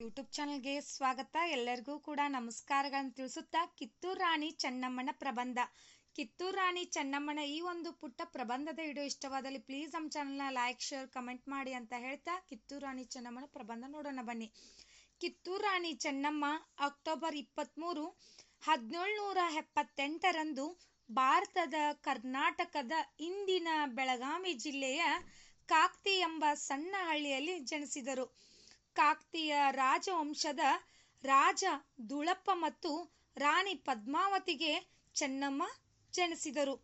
YouTube ಚಾನಲ್ಗೆ ಸ್ವಾಗತ. ಎಲ್ಲರಿಗೂ ಕೂಡ ನಮಸ್ಕಾರಗಳನ್ನು ತಿಳಿಸುತ್ತಾ ಕಿತ್ತೂರು ರಾಣಿ ಚೆನ್ನಮ್ಮನ ಪ್ರಬಂಧ. ಕಿತ್ತೂರು ರಾಣಿ ಚೆನ್ನಮ್ಮನ ಈ ಒಂದು ಪುಟ್ಟ ಪ್ರಬಂಧದ ವಿಡಿಯೋ ಇಷ್ಟವಾದಲ್ಲಿ ಪ್ಲೀಸ್ ನಮ್ಮ ಚಾನಲ್ನ ಲೈಕ್ ಶೇರ್ ಕಮೆಂಟ್ ಮಾಡಿ ಅಂತ ಹೇಳ್ತಾ ಕಿತ್ತೂರು ರಾಣಿ ಚೆನ್ನಮ್ಮನ ಪ್ರಬಂಧ ನೋಡೋಣ ಬನ್ನಿ. ಕಿತ್ತೂರು ರಾಣಿ ಚೆನ್ನಮ್ಮ ಅಕ್ಟೋಬರ್ ಇಪ್ಪತ್ತ್ಮೂರು ಹದಿನೇಳುನೂರ ಎಪ್ಪತ್ತೆಂಟರಂದು ಭಾರತದ ಕರ್ನಾಟಕದ ಇಂದಿನ ಬೆಳಗಾವಿ ಜಿಲ್ಲೆಯ ಕಾಕ್ತಿ ಎಂಬ ಸಣ್ಣ ಹಳ್ಳಿಯಲ್ಲಿ ಜನಿಸಿದರು. ಕಾಕ್ತಿಯ ರಾಜವಂಶದ ರಾಜ ದುಳಪ್ಪ ಮತ್ತು ರಾಣಿ ಪದ್ಮಾವತಿಗೆ ಚೆನ್ನಮ್ಮ ಜನಿಸಿದರು.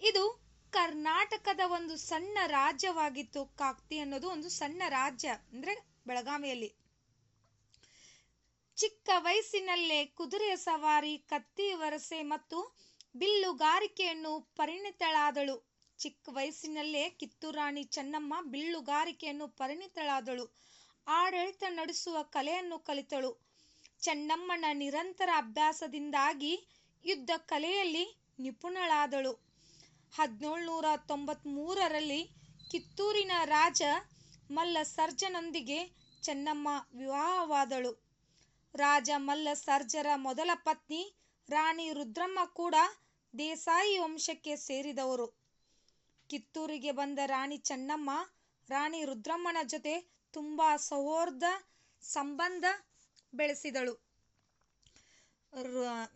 ಇದು ಕರ್ನಾಟಕದ ಒಂದು ಸಣ್ಣ ರಾಜ್ಯವಾಗಿತ್ತು. ಕಾಕ್ತಿ ಅನ್ನೋದು ಒಂದು ಸಣ್ಣ ರಾಜ್ಯ ಅಂದ್ರೆ ಬೆಳಗಾವಿಯಲ್ಲಿ. ಚಿಕ್ಕ ವಯಸ್ಸಿನಲ್ಲೇ ಕುದುರೆ ಸವಾರಿ, ಕತ್ತಿ ವರಸೆ ಮತ್ತು ಬಿಲ್ಲುಗಾರಿಕೆಯನ್ನು ಪರಿಣಿತಳಾದಳು. ಚಿಕ್ಕ ವಯಸ್ಸಿನಲ್ಲೇ ಕಿತ್ತೂರಾಣಿ ಚೆನ್ನಮ್ಮ ಬಿಲ್ಲುಗಾರಿಕೆಯನ್ನು ಪರಿಣಿತಳಾದಳು. ಆಡಳಿತ ನಡೆಸುವ ಕಲೆಯನ್ನು ಕಲಿತಳು. ಚೆನ್ನಮ್ಮನ ನಿರಂತರ ಅಭ್ಯಾಸದಿಂದಾಗಿ ಯುದ್ಧ ಕಲೆಯಲ್ಲಿ ನಿಪುಣಳಾದಳು. ಹದಿನೇಳುನೂರ ತೊಂಬತ್ತ್ಮೂರರಲ್ಲಿ ಕಿತ್ತೂರಿನ ರಾಜ ಮಲ್ಲ ಸರ್ಜನೊಂದಿಗೆ ಚೆನ್ನಮ್ಮ ವಿವಾಹವಾದಳು. ರಾಜ ಮಲ್ಲ ಸರ್ಜರ ಮೊದಲ ಪತ್ನಿ ರಾಣಿ ರುದ್ರಮ್ಮ ಕೂಡ ದೇಸಾಯಿ ವಂಶಕ್ಕೆ ಸೇರಿದವರು. ಕಿತ್ತೂರಿಗೆ ಬಂದ ರಾಣಿ ಚೆನ್ನಮ್ಮ, ರಾಣಿ ರುದ್ರಮ್ಮನ ಜೊತೆ ತುಂಬ ಸೌಹಾರ್ದ ಸಂಬಂಧ ಬೆಳೆಸಿದಳು.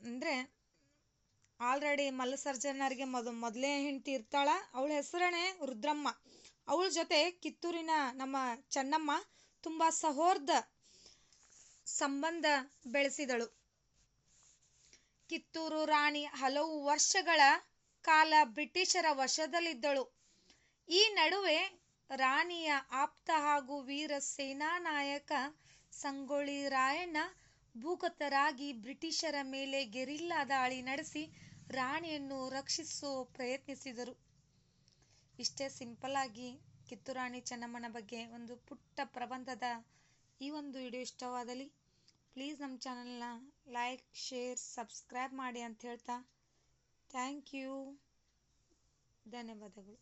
ಅಂದ್ರೆ ಆಲ್ರೆಡಿ ಮಲ್ಲಸರ್ಜನರಿಗೆ ಮೊದ, ಮೊದಲೇ ಹೆಂಡತಿ ಇರ್ತಾಳ, ಅವಳ ಹೆಸರೇ ರುದ್ರಮ್ಮ. ಅವಳ ಜೊತೆ ಕಿತ್ತೂರಿನ ನಮ್ಮ ಚೆನ್ನಮ್ಮ ತುಂಬಾ ಸಹೋರ್ದ ಸಂಬಂಧ ಬೆಳೆಸಿದಳು. ಕಿತ್ತೂರು ರಾಣಿ ಹಲವು ವರ್ಷಗಳ ಕಾಲ ಬ್ರಿಟಿಷರ ವಶದಲ್ಲಿದ್ದಳು. ಈ ನಡುವೆ ರಾಣಿಯ ಆಪ್ತ ಹಾಗೂ ವೀರ ಸೇನಾನಾಯಕ ಸಂಗೊಳ್ಳಿ ರಾಯಣ್ಣ ಭೂಗತರಾಗಿ ಬ್ರಿಟಿಷರ ಮೇಲೆ ಗೆರಿಲ್ಲಾ ದಾಳಿ ನಡೆಸಿ ರಾಣಿಯನ್ನು ರಕ್ಷಿಸೋ ಪ್ರಯತ್ನಿಸಿದರು. ಇಷ್ಟೇ ಸಿಂಪಲ್ ಆಗಿ ಕಿತ್ತುರಾಣಿ ಚೆನ್ನಮ್ಮನ ಬಗ್ಗೆ ಒಂದು ಪುಟ್ಟ ಪ್ರಬಂಧದ ಈ ಒಂದು ವಿಡಿಯೋ ಇಷ್ಟವಾದಲ್ಲಿ ಪ್ಲೀಸ್ ನಮ್ಮ ಚಾನಲ್ನ ಲೈಕ್, ಶೇರ್, ಸಬ್ಸ್ಕ್ರೈಬ್ ಮಾಡಿ ಅಂತ ಹೇಳ್ತಾ ಥ್ಯಾಂಕ್ ಯು. ಧನ್ಯವಾದಗಳು.